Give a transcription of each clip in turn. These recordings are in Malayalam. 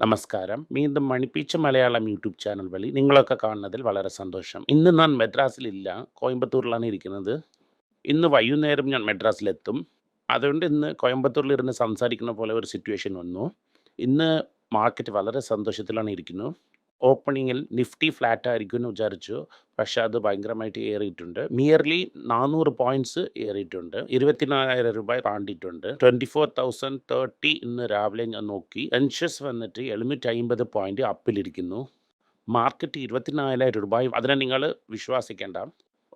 നമസ്കാരം. വീണ്ടും മണിപ്പീച്ച മലയാളം യൂട്യൂബ് ചാനൽ വഴി നിങ്ങളൊക്കെ കാണുന്നതിൽ വളരെ സന്തോഷം. ഇന്ന് ഞാൻ മെഡ്രാസിലില്ല കോയമ്പത്തൂരിലാണ് ഇരിക്കുന്നത്. ഇന്ന് വൈകുന്നേരം ഞാൻ മെഡ്രാസിലെത്തും അതുകൊണ്ട് ഇന്ന് കോയമ്പത്തൂരിലിരുന്ന് സംസാരിക്കുന്ന പോലെ ഒരു സിറ്റുവേഷൻ വന്നു. ഇന്ന് മാർക്കറ്റ് വളരെ സന്തോഷത്തിലാണ് ഇരിക്കുന്നു. ഓപ്പണിങ്ങിൽ നിഫ്റ്റി ഫ്ലാറ്റ് ആയിരിക്കും എന്ന് വിചാരിച്ചു. പക്ഷെ അത് ഭയങ്കരമായിട്ട് ഏറിയിട്ടുണ്ട്. നിയർലി നാനൂറ് പോയിന്റ്സ് ഏറിയിട്ടുണ്ട്. ഇരുപത്തിനാലായിരം രൂപ താണ്ടിയിട്ടുണ്ട്. ട്വന്റി ഫോർ തൗസൻഡ് തേർട്ടി ഇന്ന് രാവിലെ ഞാൻ നോക്കി. എൻഷസ് വന്നിട്ട് എഴുന്നൂറ്റി അമ്പത് പോയിന്റ് അപ്പിലിരിക്കുന്നു മാർക്കറ്റ് ഇരുപത്തിനാലായിരം രൂപ അതിനെ നിങ്ങൾ വിശ്വസിക്കേണ്ട.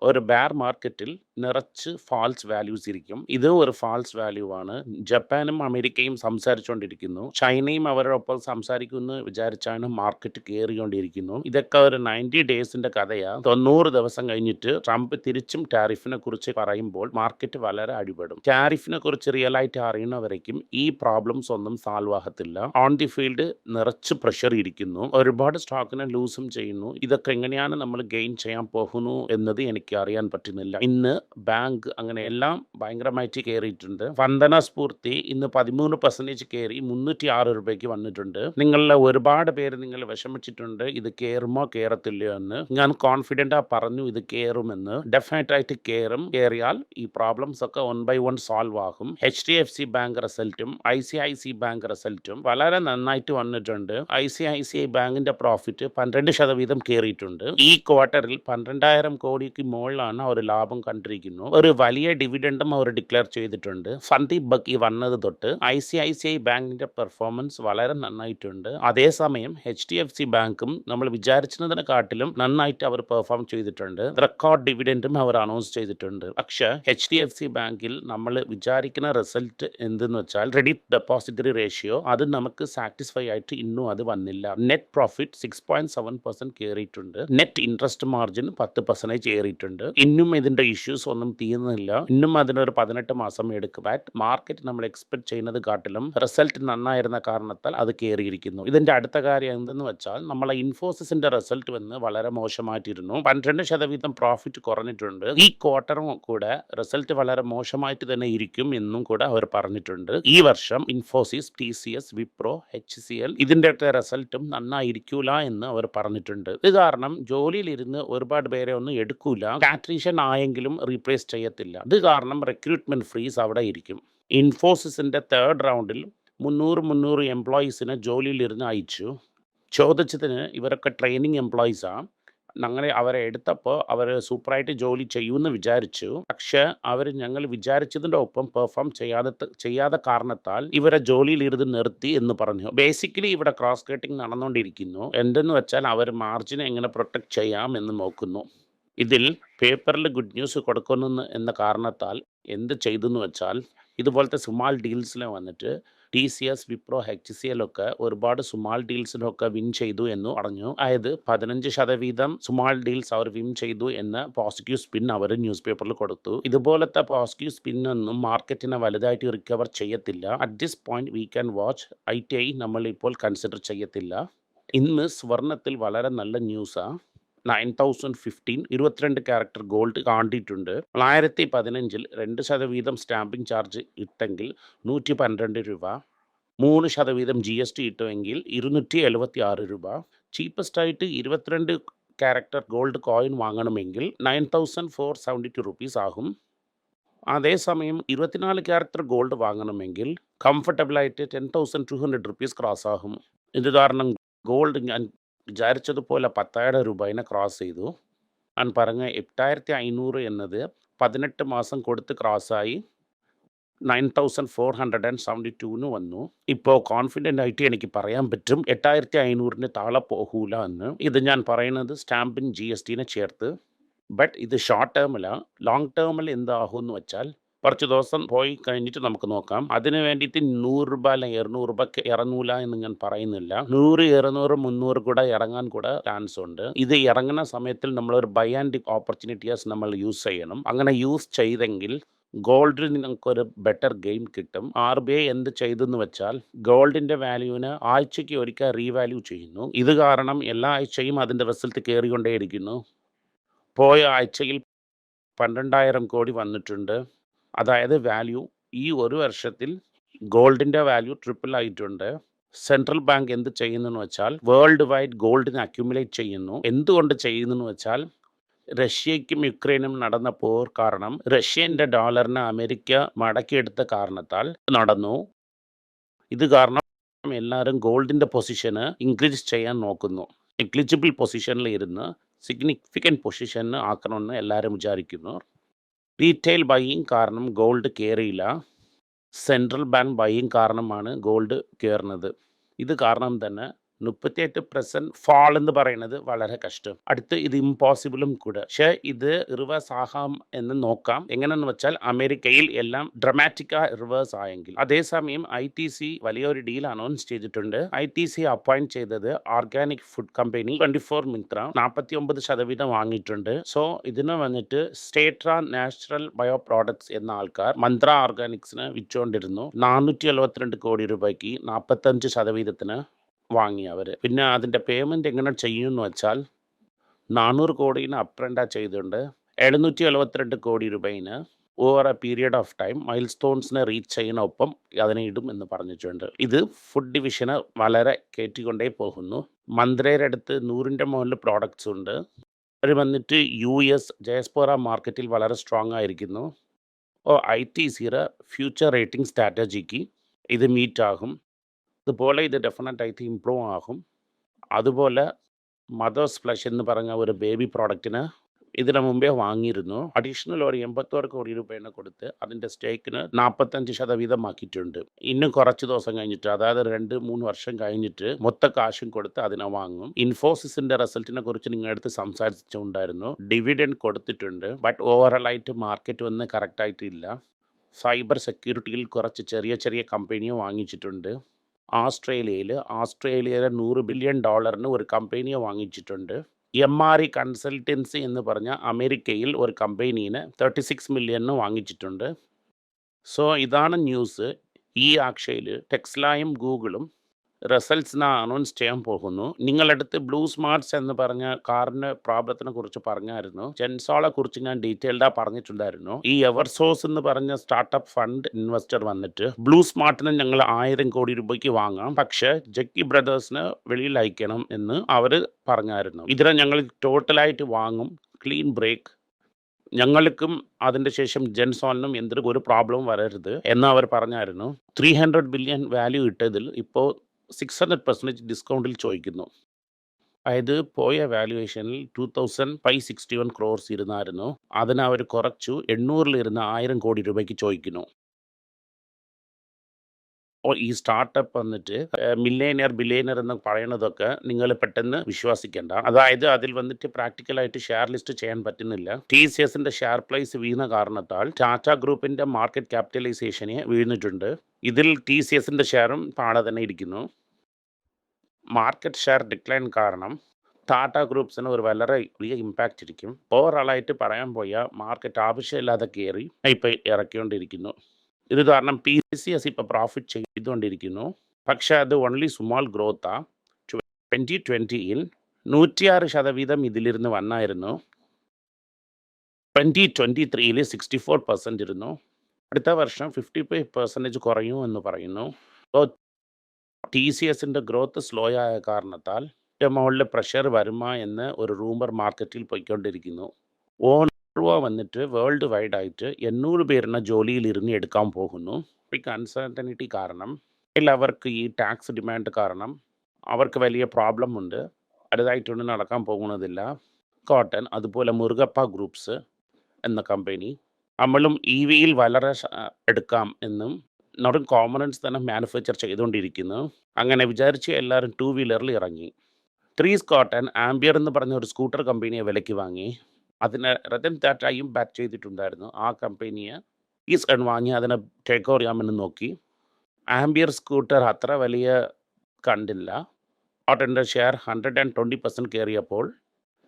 ഒരു ബെയർ മാർക്കറ്റിൽ നിറച്ച് ഫാൾസ് വാല്യൂസ് ഇരിക്കും. ഇത് ഒരു ഫാൾസ് വാല്യൂ ആണ്. ജപ്പാനും അമേരിക്കയും സംസാരിച്ചുകൊണ്ടിരിക്കുന്നു ചൈനയും അവരോടൊപ്പം സംസാരിക്കുന്നു. വിചാരിച്ചാണ് മാർക്കറ്റ് കയറിക്കൊണ്ടിരിക്കുന്നു ഇതൊക്കെ ഒരു നയന്റി ഡേയ്സിന്റെ കഥയാ. തൊണ്ണൂറ് ദിവസം കഴിഞ്ഞിട്ട് ട്രംപ് തിരിച്ചും ടാരിഫിനെ കുറിച്ച് പറയുമ്പോൾ മാർക്കറ്റ് വളരെ അടിപെടും. ടാരിഫിനെ കുറിച്ച് റിയൽ ആയിട്ട് അറിയുന്നവരേക്കും ഈ പ്രോബ്ലംസ് ഒന്നും സോൾവ് ആകത്തില്ല. ഓൺ ദി ഫീൽഡ് നിറച്ച് പ്രഷർ ഇരിക്കുന്നു. ഒരുപാട് സ്റ്റോക്കിനെ ലൂസും ചെയ്യുന്നു. ഇതൊക്കെ എങ്ങനെയാണ് നമ്മൾ ഗെയിൻ ചെയ്യാൻ പോകുന്നു എന്നത് എനിക്ക് അറിയാൻ പറ്റുന്നില്ല. ഇന്ന് ബാങ്ക് അങ്ങനെ എല്ലാം ഭയങ്കരമായിട്ട് കയറിയിട്ടുണ്ട്. വന്ദന സ്ഫൂർത്തി ഇന്ന് പതിമൂന്ന് പെർസെന്റേജ് കയറി മുന്നൂറ്റി ആറ് രൂപയ്ക്ക് വന്നിട്ടുണ്ട്. നിങ്ങളിലെ ഒരുപാട് പേര് നിങ്ങൾ വിഷമിച്ചിട്ടുണ്ട്. ഇത് കയറുമോ കയറത്തില്ലയോ എന്ന്. ഞാൻ കോൺഫിഡന്റ് പറഞ്ഞു ഇത് കയറുമെന്ന് ഡെഫിനറ്റ് ആയിട്ട് കയറും കയറിയാൽ ഈ പ്രോബ്ലംസ് ഒക്കെ വൺ ബൈ വൺ സോൾവ് ആകും. H D F C bank റിസൾട്ടും I C I C bank റിസൾട്ടും വളരെ നന്നായിട്ട് വന്നിട്ടുണ്ട്. I C I C I ബാങ്കിന്റെ പ്രോഫിറ്റ് പന്ത്രണ്ട് ശതവീതം കയറിയിട്ടുണ്ട്. ഈ ക്വാർട്ടറിൽ പന്ത്രണ്ടായിരം കോടിക്ക് മുകളിലാണ് അവർ ലാഭം കണ്ടിരിക്കുന്നു. ഒരു വലിയ ഡിവിഡൻഡും അവർ ഡിക്ലെയർ ചെയ്തിട്ടുണ്ട്. സന്ദീപ് ബക്കി വന്നത് തൊട്ട് I C I C I ബാങ്കിന്റെ പെർഫോമൻസ് വളരെ നന്നായിട്ടുണ്ട്. അതേസമയം എച്ച് ഡി എഫ് സി ബാങ്കും നമ്മൾ വിചാരിച്ചതിനെക്കാട്ടിലും നന്നായിട്ട് അവർ പെർഫോം ചെയ്തിട്ടുണ്ട്. റെക്കോർഡ് ഡിവിഡൻഡും അവർ അനൗൺസ് ചെയ്തിട്ടുണ്ട്. പക്ഷേ എച്ച് ഡി എഫ് സി ബാങ്കിൽ നമ്മൾ വിചാരിക്കുന്ന റിസൾട്ട് എന്തെന്ന് വെച്ചാൽ ക്രെഡിറ്റ് ഡെപ്പോസിറ്ററി റേഷ്യോ അത് നമുക്ക് സാറ്റിസ്ഫൈ ആയിട്ട് ഇന്നും അത് വന്നില്ല. Net profit six point seven percent കയറിയിട്ടുണ്ട് നെറ്റ് ഇൻട്രസ്റ്റ് മാർജിൻ പത്ത് പെർസെന്റേജ് കയറിയിട്ടുണ്ട് ഇന്നും ഇതിന്റെ ഇഷ്യൂസ് ഒന്നും തീർന്നില്ല ഇന്നും അതിനൊരു പതിനെട്ട് മാസം എടുക്കും ബാറ്റ് മാർക്കറ്റ് നമ്മൾ എക്സ്പെക്ട് ചെയ്യുന്നത് കാട്ടിലും റിസൾട്ട് നന്നായിരുന്ന കാരണത്താൽ അത് കയറിയിരിക്കുന്നു. ഇതിന്റെ അടുത്ത കാര്യം എന്തെന്ന് വെച്ചാൽ നമ്മളെ ഇൻഫോസിസിന്റെ റിസൾട്ട് വന്ന് വളരെ മോശമായിട്ടിരുന്നു. പന്ത്രണ്ട് ശതവീതം പ്രോഫിറ്റ് കുറഞ്ഞിട്ടുണ്ട്. ഈ ക്വാർട്ടറും കൂടെ റിസൾട്ട് വളരെ മോശമായിട്ട് തന്നെ ഇരിക്കും എന്നും കൂടെ അവർ പറഞ്ഞിട്ടുണ്ട്. ഈ വർഷം Infosys T C S Wipro H C L ഇതിന്റെ റിസൾട്ടും നന്നായിരിക്കൂല എന്ന് അവർ പറഞ്ഞിട്ടുണ്ട്. ഇത് കാരണം ജോലിയിലിരുന്ന് ഒരുപാട് പേരെ ഒന്നും എടുക്കൂല. കാട്രീഷ്യൻ ആയെങ്കിലും റീപ്ലേസ് ചെയ്യത്തില്ല. അത് കാരണം റിക്രൂട്ട്മെന്റ് ഫ്രീസ് അവിടെ ഇരിക്കും. ഇൻഫോസിസിന്റെ തേർഡ് റൗണ്ടിൽ മുന്നൂറ് മുന്നൂറ് എംപ്ലോയീസിനെ ജോലിയിലിരുന്ന് അയച്ചു. ചോദിച്ചതിന് ഇവരൊക്കെ ട്രെയിനിങ് എംപ്ലോയീസാണ് അങ്ങനെ അവരെ എടുത്തപ്പോൾ അവർ സൂപ്പറായിട്ട് ജോലി ചെയ്യുമെന്ന് വിചാരിച്ചു. പക്ഷേ അവർ ഞങ്ങൾ വിചാരിച്ചതിന്റെ ഒപ്പം പെർഫോം ചെയ്യാതെ ചെയ്യാതെ കാരണത്താൽ ഇവരെ ജോലിയിൽ ഇരുന്ന് നിർത്തി എന്ന് പറഞ്ഞു. ബേസിക്കലി ഇവിടെ ക്രോസ് കട്ടിങ് നടന്നുകൊണ്ടിരിക്കുന്നു. എന്തെന്ന് വെച്ചാൽ അവർ മാർജിനെ എങ്ങനെ പ്രൊട്ടക്ട് ചെയ്യാം എന്ന് നോക്കുന്നു. ഇതിൽ പേപ്പറിൽ ഗുഡ് ന്യൂസ് കൊടുക്കുന്നു എന്ന കാരണത്താൽ എന്ത് ചെയ്തു എന്ന് വെച്ചാൽ ഇതുപോലത്തെ സ്മാൾ ഡീൽസിൽ വന്നിട്ട് T C S Wipro H C L ഒക്കെ ഒരുപാട് സുമാൾ ഡീൽസിനൊക്കെ വിൻ ചെയ്തു എന്ന് അറിഞ്ഞു അതായത് പതിനഞ്ച് ശതവീതം സ്മാൾ ഡീൽസ് അവർ വിൻ ചെയ്തു എന്ന പോസിറ്റീവ് സ്പിൻ അവർ ന്യൂസ് പേപ്പറിൽ കൊടുത്തു. ഇതുപോലത്തെ പോസിറ്റീവ് സ്പിൻ ഒന്നും മാർക്കറ്റിനെ വലുതായിട്ട് റിക്കവർ ചെയ്യത്തില്ല. At this point we can watch I T I നമ്മൾ ഇപ്പോൾ കൺസിഡർ ചെയ്യത്തില്ല. ഇന്ന് സ്വർണത്തിൽ വളരെ നല്ല ന്യൂസാണ് നയൻ തൗസൻഡ് ഫിഫ്റ്റീൻ ഇരുപത്തിരണ്ട് ക്യാരക്ടർ ഗോൾഡ് കാണ്ടിയിട്ടുണ്ട്. തൊള്ളായിരത്തി പതിനഞ്ചിൽ രണ്ട് ശതവീതം സ്റ്റാമ്പിംഗ് ചാർജ് ഇട്ടെങ്കിൽ നൂറ്റി പന്ത്രണ്ട് രൂപ. മൂന്ന് ശതവീതം ജി എസ് ടി ഇട്ടുവെങ്കിൽ ഇരുന്നൂറ്റി എഴുപത്തി ആറ് രൂപ. ചീപ്പസ്റ്റ് ആയിട്ട് ഇരുപത്തിരണ്ട് character gold coin വാങ്ങണമെങ്കിൽ nine thousand four seventy two rupees ആകും. അതേസമയം ഇരുപത്തിനാല് ക്യാരക്ടർ ഗോൾഡ് വാങ്ങണമെങ്കിൽ കംഫർട്ടബിളായിട്ട് ten thousand two hundred rupees cross ആകും ഇത് കാരണം ഗോൾഡ് ഞാൻ വിചാരിച്ചതുപോലെ പത്തായിരം രൂപേനെ ക്രോസ് ചെയ്തു. ഞാൻ പറഞ്ഞ എട്ടായിരത്തി അഞ്ഞൂറ് എന്നത് പതിനെട്ട് മാസം കൊടുത്ത് ക്രോസായി nine thousand four hundred and seventy ടൂന് വന്നു. ഇപ്പോൾ കോൺഫിഡന്റ് ആയിട്ട് എനിക്ക് പറയാൻ പറ്റും. എട്ടായിരത്തി അഞ്ഞൂറിന് താഴെ പോകൂല എന്ന്. ഇത് ഞാൻ പറയുന്നത് സ്റ്റാമ്പിൻ ജി എസ് ടീനെ ചേർത്ത്. ബട്ട് ഇത് ഷോർട്ട് ടേമിലാണ് ലോങ് ടേമിൽ എന്താകുമെന്ന് വെച്ചാൽ കുറച്ച് ദിവസം പോയി കഴിഞ്ഞിട്ട് നമുക്ക് നോക്കാം. അതിന് വേണ്ടിയിട്ട് നൂറ് രൂപ അല്ലെങ്കിൽ ഇരുന്നൂറ് രൂപക്ക് ഇറങ്ങൂല എന്ന് ഞാൻ പറയുന്നില്ല. നൂറ് ഇരുന്നൂറ് മുന്നൂറ് കൂടെ ഇറങ്ങാൻ കൂടെ ചാൻസ് ഉണ്ട്. ഇത് ഇറങ്ങുന്ന സമയത്തിൽ നമ്മൾ ഒരു ബൈ ആൻഡ് ഓപ്പർച്യൂണിറ്റീസ് നമ്മൾ യൂസ് ചെയ്യണം. അങ്ങനെ യൂസ് ചെയ്തെങ്കിൽ ഗോൾഡിൽ നിങ്ങൾക്കൊരു ബെറ്റർ ഗെയിം കിട്ടും. ആർ ബി ഐ എന്ത് ചെയ്തെന്ന് വെച്ചാൽ ഗോൾഡിന്റെ വാല്യൂവിന് ആഴ്ചയ്ക്ക് ഒരിക്കൽ റീവാല്യൂ ചെയ്യുന്നു. ഇത് കാരണം എല്ലാ ആഴ്ചയും അതിന്റെ റിസൾട്ട് കയറിക്കൊണ്ടേയിരിക്കുന്നു പോയ ആഴ്ചയിൽ പന്ത്രണ്ടായിരം കോടി വന്നിട്ടുണ്ട്. അതായത് വാല്യൂ ഈ ഒരു വർഷത്തിൽ ഗോൾഡിന്റെ വാല്യൂ ട്രിപ്പിൾ ആയിട്ടുണ്ട്. സെൻട്രൽ ബാങ്ക് എന്ത് ചെയ്യുന്നെന്ന് വെച്ചാൽ വേൾഡ് വൈഡ് ഗോൾഡിനെ അക്യുമുലേറ്റ് ചെയ്യുന്നു. എന്തുകൊണ്ട് ചെയ്യുന്നെന്ന് വെച്ചാൽ റഷ്യയ്ക്കും യുക്രൈനും നടന്ന പോർ കാരണം റഷ്യന്റെ ഡോളറിനെ അമേരിക്ക മടക്കിയെടുത്ത കാരണത്താൽ നടന്നു. ഇത് കാരണം എല്ലാവരും ഗോൾഡിന്റെ പൊസിഷന് ഇൻക്രീസ് ചെയ്യാൻ നോക്കുന്നു. എക്ലിജിബിൾ പൊസിഷനിൽ ഇരുന്ന് സിഗ്നിഫിക്കന്റ് പൊസിഷന് ആക്കണമെന്ന് എല്ലാവരും വിചാരിക്കുന്നു. റീറ്റെയിൽ ബൈയിങ് കാരണം ഗോൾഡ് കയറിയില്ല സെൻട്രൽ ബാങ്ക് ബൈയിങ് കാരണമാണ് ഗോൾഡ് കയറുന്നത് ഇത് കാരണം തന്നെ മുപ്പത്തിയെട്ട് പെർസെന്റ് ഫാൾ എന്ന് പറയുന്നത് വളരെ കഷ്ടം. അടുത്ത് ഇത് ഇമ്പോസിബിളും കൂടെ. പക്ഷേ ഇത് റിവേഴ്സ് ആകാം എന്ന് നോക്കാം. എങ്ങനെയെന്ന് വെച്ചാൽ അമേരിക്കയിൽ എല്ലാം ഡ്രമാറ്റിക്ക റിവേഴ്സ് ആയെങ്കിൽ. അതേസമയം ഐ ടി സി വലിയൊരു ഡീൽ അനൗൺസ് ചെയ്തിട്ടുണ്ട്. ഐ ടി സി അപ്പോയിന്റ് ചെയ്തത് organic food company twenty four Mitra നാൽപ്പത്തി ഒമ്പത് ശതവീതം വാങ്ങിയിട്ടുണ്ട്. സോ ഇതിന് വന്നിട്ട് സ്റ്റേട്ര നാച്ചുറൽ ബയോ പ്രോഡക്ട്സ് എന്ന ആൾക്കാർ മന്ത്ര ഓർഗാനിക്സിന് വിറ്റുകൊണ്ടിരുന്നു. നാനൂറ്റി എഴുപത്തിരണ്ട് കോടി രൂപയ്ക്ക് നാൽപ്പത്തഞ്ച് ശതവീതത്തിന് വാങ്ങി അവർ പിന്നെ അതിന്റെ പേയ്മെന്റ് എങ്ങനെ ചെയ്യുമെന്ന് വെച്ചാൽ നാനൂറ് കോടിന് അപ്രണ്ട ചെയ്തിട്ടുണ്ട് എഴുന്നൂറ്റി എഴുപത്തിരണ്ട് കോടി രൂപയിന് over a period of time mile സ്റ്റോൺസിനെ റീച്ച് ചെയ്യുന്ന ഒപ്പം അതിനെ ഇടും എന്ന് പറഞ്ഞിട്ടുണ്ട്. ഇത് ഫുഡ് ഡിവിഷന് വളരെ കയറ്റിക്കൊണ്ടേ പോകുന്നു. മന്ത്രയുടെ അടുത്ത് നൂറിന്റെ മുകളിൽ പ്രോഡക്റ്റ്സ് ഉണ്ട്. അവർ വന്നിട്ട് യു എസ് ജയസ്പോറ മാർക്കറ്റിൽ വളരെ സ്ട്രോങ് ആയിരിക്കുന്നു. ഓ ഐ ടി സിയുടെ ഫ്യൂച്ചർ റേറ്റിംഗ് സ്ട്രാറ്റജിക്ക് ഇത് മീറ്റ് ആകും. അതുപോലെ ഇത് ഡെഫിനറ്റായിട്ട് ഇമ്പ്രൂവ് ആകും. അതുപോലെ മദേഴ്സ് ഫ്ലഷ് എന്ന് പറഞ്ഞ ഒരു ബേബി പ്രോഡക്റ്റിന് ഇതിന് മുമ്പേ വാങ്ങിയിരുന്നു. അഡീഷണൽ ഒരു എൺപത്തോറ് കോടി രൂപയാണ് കൊടുത്ത് അതിന്റെ സ്റ്റേക്കിന് നാൽപ്പത്തഞ്ച് ശതവീതമാക്കിയിട്ടുണ്ട് ഇന്നും കുറച്ച് ദിവസം കഴിഞ്ഞിട്ട് അതായത് രണ്ട് മൂന്ന് വർഷം കഴിഞ്ഞിട്ട് മൊത്ത കാശും കൊടുത്ത് അതിനെ വാങ്ങും. ഇൻഫോസിസിന്റെ റിസൾട്ടിനെ കുറിച്ച് നിങ്ങളുടെ അടുത്ത് സംസാരിച്ചിട്ടുണ്ടായിരുന്നു ഡിവിഡൻഡ് കൊടുത്തിട്ടുണ്ട് ബട്ട് ഓവറോളായിട്ട് മാർക്കറ്റ് വന്ന് കറക്റ്റായിട്ടില്ല സൈബർ സെക്യൂരിറ്റിയിൽ കുറച്ച് ചെറിയ ചെറിയ കമ്പനിയും വാങ്ങിച്ചിട്ടുണ്ട്. ആസ്ട്രേലിയയിൽ ആസ്ട്രേലിയയിലെ നൂറ് ബില്യൺ ഡോളറിന് ഒരു കമ്പനിയെ വാങ്ങിച്ചിട്ടുണ്ട്. എം ആർ ഇ കൺസൾട്ടൻസി എന്ന് പറഞ്ഞ അമേരിക്കയിൽ ഒരു കമ്പനീനെ തേർട്ടി സിക്സ് മില്യണിന് വാങ്ങിച്ചിട്ടുണ്ട്. സോ ഇതാണ് ന്യൂസ്. ഈ ആക്ഷയിൽ ടെക്സ്ലായും ഗൂഗിളും റിസൾട്ട്സിനെ അനൗൺസ് ചെയ്യാൻ പോകുന്നു. നിങ്ങളടുത്ത് ബ്ലൂ സ്മാർട്ട്സ് എന്ന് പറഞ്ഞ കാറിന്റെ പ്രോബ്ലത്തിനെ കുറിച്ച് പറഞ്ഞായിരുന്നു. ജെൻസോളെ കുറിച്ച് ഞാൻ ഡീറ്റെയിൽഡാ പറഞ്ഞിട്ടുണ്ടായിരുന്നു. ഈ എവർസോസ് എന്ന് പറഞ്ഞ സ്റ്റാർട്ടപ്പ് ഫണ്ട് ഇൻവെസ്റ്റർ വന്നിട്ട് ബ്ലൂ സ്മാർട്ടിന് ഞങ്ങൾ ആയിരം കോടി രൂപയ്ക്ക് വാങ്ങാം. പക്ഷേ ജക്കി ബ്രദേഴ്സിന് വെളിയിൽ അയക്കണം എന്ന് അവർ പറഞ്ഞായിരുന്നു. ഇതിനെ ഞങ്ങൾ ടോട്ടലായിട്ട് വാങ്ങും. ക്ലീൻ ബ്രേക്ക് ഞങ്ങൾക്കും അതിന്റെ ശേഷം ജെൻസോണിനും എന്തൊരു ഒരു പ്രോബ്ലം വരരുത് എന്ന് അവർ പറഞ്ഞായിരുന്നു. ത്രീ ഹൺഡ്രഡ് ബില്യൺ വാല്യൂ ഇട്ടതിൽ ഇപ്പോൾ സിക്സ് ഹൺഡ്രഡ് പെർസെന്റേജ് ഡിസ്കൗണ്ടിൽ ചോദിക്കുന്നു. അതായത് പോയ വാല്യുവേഷനിൽ two thousand five sixty one crores ഇരുന്നായിരുന്നു. അതിനെ അവർ കുറച്ചു എണ്ണൂറിലിരുന്ന് ആയിരം കോടി രൂപയ്ക്ക് ചോദിക്കുന്നു. ഈ സ്റ്റാർട്ടപ്പ് വന്നിട്ട് മില്ലേനിയർ ബില്ലേനിയർ എന്ന് പറയുന്നതൊക്കെ നിങ്ങൾ പെട്ടെന്ന് വിശ്വസിക്കേണ്ട. അതായത് അതിൽ വന്നിട്ട് പ്രാക്ടിക്കലായിട്ട് ഷെയർ ലിസ്റ്റ് ചെയ്യാൻ പറ്റുന്നില്ല. ടി സി എസിന്റെ ഷെയർ പ്രൈസ് വീണ കാരണത്താൽ ടാറ്റ ഗ്രൂപ്പിന്റെ മാർക്കറ്റ് ക്യാപിറ്റലൈസേഷനെ വീണിട്ടുണ്ട്. ഇതിൽ ടി സി എസിന്റെ ഷെയറും പാടെ തന്നെ ഇരിക്കുന്നു. മാർക്കറ്റ് ഷെയർ ഡിക്ലൈൻ കാരണം ടാറ്റ ഗ്രൂപ്പ്സിന് ഒരു വളരെ വലിയ ഇമ്പാക്റ്റ് ഇരിക്കും. ഓവറോളായിട്ട് പറയാൻ പോയാൽ മാർക്കറ്റ് ആവശ്യമില്ലാതെ കയറി ഇപ്പോൾ ഇറക്കിക്കൊണ്ടിരിക്കുന്നു. ഇത് കാരണം പി സി എസ് ഇപ്പോൾ പ്രോഫിറ്റ് ചെയ്തുകൊണ്ടിരിക്കുന്നു. പക്ഷേ അത് ഓൺലി സ്മോൾ ഗ്രോത്താ ട്വന്റി ട്വന്റിയിൽ നൂറ്റിയാറ് ശതവീതം ഇതിലിരുന്ന് വന്നായിരുന്നു. ട്വന്റി ട്വന്റി ത്രീയിൽ സിക്സ്റ്റി ഫോർ പെർസെന്റ് ഇരുന്നു. അടുത്ത വർഷം ഫിഫ്റ്റി ഫൈവ് പെർസെന്റേജ് കുറയും എന്ന് പറയുന്നു. അപ്പോൾ ടി സി എസിന്റെ ഗ്രോത്ത് സ്ലോ ആയ കാരണത്താൽ മുകളിൽ പ്രഷർ വരുമോ എന്ന് ഒരു റൂമർ മാർക്കറ്റിൽ പോയിക്കൊണ്ടിരിക്കുന്നു. ഓണർവ വന്നിട്ട് വേൾഡ് വൈഡ് ആയിട്ട് എണ്ണൂറ് പേരിനെ ജോലിയിൽ ഇരുന്ന് എടുക്കാൻ പോകുന്നു. ഈ അൺസർട്ടനിറ്റി കാരണം അവർക്ക് ഈ ടാക്സ് ഡിമാൻഡ് കാരണം അവർക്ക് വലിയ പ്രോബ്ലം ഉണ്ട്. അടുത്തായിട്ടൊന്നും നടക്കാൻ പോകുന്നതില്ല. കോട്ടൺ അതുപോലെ മുരുകപ്പ ഗ്രൂപ്പ്സ് എന്ന കമ്പനി നമ്മളും ഇ വിയിൽ വളരെ എടുക്കാം എന്നും നമ്മുടെ കോമണൻസ് തന്നെ മാനുഫാക്ചർ ചെയ്തുകൊണ്ടിരിക്കുന്നു. അങ്ങനെ വിചാരിച്ച് എല്ലാവരും ടൂ വീലറിൽ ഇറങ്ങി. ത്രീ സ്കോട്ടൻ ആംബിയർ എന്ന് പറഞ്ഞ ഒരു സ്കൂട്ടർ കമ്പനിയെ വിലയ്ക്ക് വാങ്ങി. അതിനെ രതൻ ടാറ്റയും ബാറ്റ് ചെയ്തിട്ടുണ്ടായിരുന്നു. ആ കമ്പനിയെ ഈ സൺ വാങ്ങി അതിനെ ടേക്ക് ഓവർ ചെയ്യാമെന്ന് നോക്കി. ആംബിയർ സ്കൂട്ടർ അത്ര വലിയ കണ്ടില്ല. ഓട്ടന്റെ share hundred and twenty percent കയറിയപ്പോൾ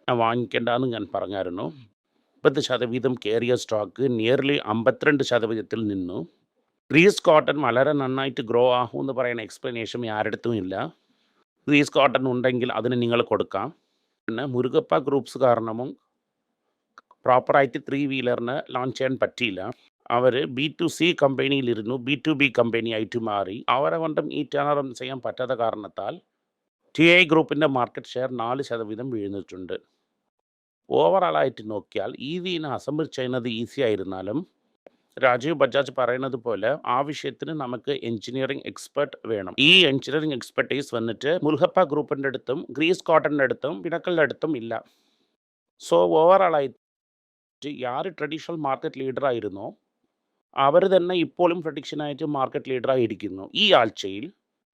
ഞാൻ വാങ്ങിക്കേണ്ടെന്ന് ഞാൻ പറഞ്ഞായിരുന്നു. മുപ്പത് ശതവീതം കയറിയ സ്റ്റോക്ക് നിയർലി അമ്പത്തിരണ്ട് ശതവീതത്തിൽ നിന്നു. റീസ് കോട്ടൺ വളരെ നന്നായിട്ട് ഗ്രോ ആകും എന്ന് പറയുന്ന എക്സ്പ്ലനേഷൻ ആരുടെത്തും ഇല്ല. റീസ് കോട്ടൺ ഉണ്ടെങ്കിൽ അതിന് നിങ്ങൾ കൊടുക്കാം. പിന്നെ മുരുകപ്പ ഗ്രൂപ്പ്സ് കാരണമും പ്രോപ്പറായിട്ട് ത്രീ വീലറിന് ലോഞ്ച് ചെയ്യാൻ പറ്റിയില്ല. അവർ ബി ടു സി കമ്പനിയിലിരുന്നു ബി ടു ബി കമ്പനി ആയിട്ട് മാറി. അവരെ കൊണ്ടും ഈ ടേണറും ചെയ്യാൻ പറ്റാത്ത കാരണത്താൽ ടി ഐ ഗ്രൂപ്പിന്റെ മാർക്കറ്റ് ഷെയർ നാല് ശതവീതം വീഴുന്നിട്ടുണ്ട്. ഓവറോളായിട്ട് നോക്കിയാൽ ഇ വിനെ അസംബിൾ ചെയ്യുന്നത് ഈസി ആയിരുന്നാലും രാജീവ് ബജാജ് പറയുന്നത് പോലെ ആ വിഷയത്തിന് നമുക്ക് എഞ്ചിനീയറിംഗ് എക്സ്പെർട്ട് വേണം. ഈ എഞ്ചിനീയറിംഗ് എക്സ്പെർട്ടീസ് വന്നിട്ട് മുൽഹപ്പ ഗ്രൂപ്പിന്റെ അടുത്തും ഗ്രീസ് കോട്ടന്റെ അടുത്തും പിണക്കളുടെ അടുത്തും ഇല്ല. സോ ഓവറോളായിട്ട് യാറ് ട്രഡീഷണൽ മാർക്കറ്റ് ലീഡർ ആയിരുന്നോ അവർ തന്നെ ഇപ്പോഴും പ്രഡിക്ഷനായിട്ട് മാർക്കറ്റ് ലീഡറായിരിക്കുന്നു ഈ ആഴ്ചയിൽ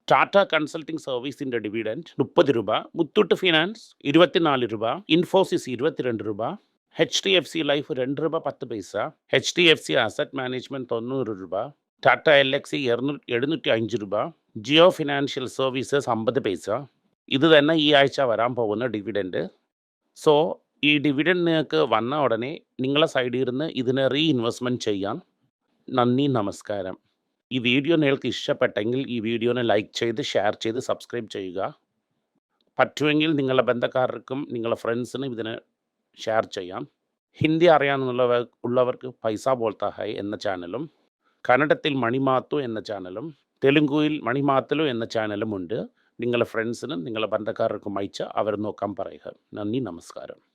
ടാറ്റ കൺസൾട്ടിംഗ് സർവീസിന്റെ ഡിവിഡന്റ് മുപ്പത് രൂപ മുത്തൂട്ട് ഫിനാൻസ് ഇരുപത്തിനാല് രൂപ ഇൻഫോസിസ് ഇരുപത്തിരണ്ട് രൂപ H D F C life രണ്ട് രൂപ പത്ത് പൈസ. H D F C asset management തൊണ്ണൂറ് രൂപ. ടാറ്റ എൽ എക്സ് എഴുന്നൂറ്റി അഞ്ച് രൂപ. ജിയോ ഫിനാൻഷ്യൽ സർവീസസ് അമ്പത് പൈസ. ഇത് തന്നെ ഈ ആഴ്ച വരാൻ പോകുന്ന ഡിവിഡൻഡ് സോ ഈ ഡിവിഡൻഡ് നിങ്ങൾക്ക് വന്ന ഉടനെ നിങ്ങളെ സൈഡിൽ ഇരുന്ന് ഇതിനെ റീ ഇൻവെസ്റ്റ്മെന്റ് ചെയ്യാൻ നന്ദി നമസ്കാരം. ഈ വീഡിയോ നിങ്ങൾക്ക് ഇഷ്ടപ്പെട്ടെങ്കിൽ ഈ വീഡിയോനെ ലൈക്ക് ചെയ്ത് ഷെയർ ചെയ്ത് സബ്സ്ക്രൈബ് ചെയ്യുക. പറ്റുമെങ്കിൽ നിങ്ങളുടെ ബന്ധക്കാർക്കും നിങ്ങളുടെ ഫ്രണ്ട്സിനും ഇതിനെ ഷെയർ ചെയ്യാം. ഹിന്ദി അറിയാമെന്നുള്ളവർ ഉള്ളവർക്ക് പൈസ ബോൾത്ത ഹൈ എന്ന ചാനലും കന്നഡത്തിൽ മണിമാത്തു എന്ന ചാനലും തെലുങ്കുവിൽ മണിമാത്തലു എന്ന ചാനലും ഉണ്ട്. നിങ്ങളുടെ ഫ്രണ്ട്സിനും നിങ്ങളുടെ ബന്ധക്കാർക്കും അയച്ച് അവർ നോക്കാൻ പറയുക. നന്ദി നമസ്കാരം.